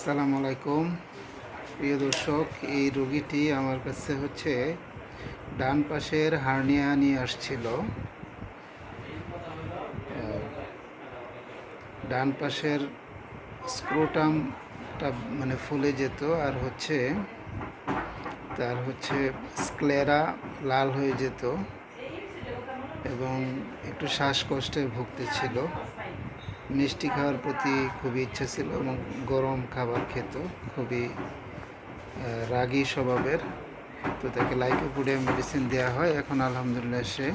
আসসালামু আলাইকুম। প্রিয় দর্শক, এই রোগীটি আমার কাছে হচ্ছে ডান পাশের হার্নিয়া নিয়ে আসছিল। ডান পাশের স্ক্রোটামটা মানে ফুলে যেত আর হচ্ছে তার হচ্ছে স্ক্লেরা লাল হয়ে যেত এবং একটু শ্বাসকষ্টে ভুগতেছিল। মিষ্টি খাওয়ার প্রতি খুবই ইচ্ছা ছিল এবং গরম খাবার খেত খুবই রাগী স্বভাবের। তো তাকে লাইকোপুডিয়া মেডিসিন দেওয়া হয় এখন আলহামদুলিল্লাহ সে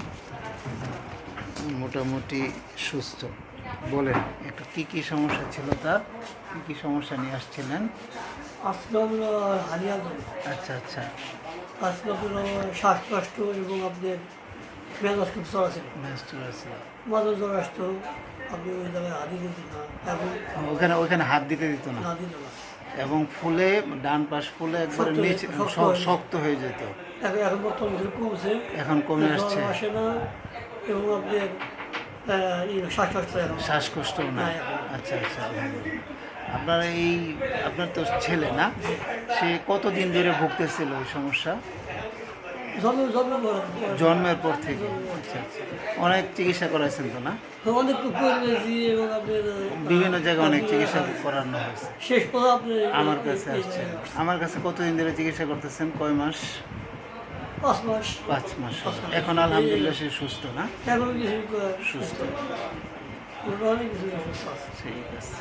মোটামুটি সুস্থ। বলেন একটু কী কী সমস্যা ছিল তার? কী কী সমস্যা নিয়ে আসছিলেন? আচ্ছা আচ্ছা। শ্বাসকষ্ট এবং আপনার মেজাজ খুব মাঝে জ্বর আসতো আপনি ওই জায়গায় না এখন ওখানে ওখানে হাত দিতে দিত না। না দিত না। এবং ফুলে ডান পাশ ফুলে একবারে নিচে শক্ত হয়ে- যেত। এখন বর্তমানে কমছে। এখন কমে আসছে। আসে না এবং ই শ্বাসকষ্ট না। আচ্ছা আচ্ছা আপনার এই আপনার তো ছেলে না? সে কতদিন ধরে ভুগতেছিল এই সমস্যা? জন্মের পর থেকে। আচ্ছা আচ্ছা। অনেক চিকিৎসা করাইছেন তো না? অনেক আহ, বিভিন্ন জায়গায় অনেক চিকিৎসা করানো হয়েছে। শেষ আমার কাছে আসছে। আমার কাছে কতদিন ধরে চিকিৎসা করতেছেন? কয় মাস? পাঁচ মাস। পাঁচ মাস। এখন আলহামদুলিল্লাহ সে সুস্থ না? সুস্থ। ঠিক আছে।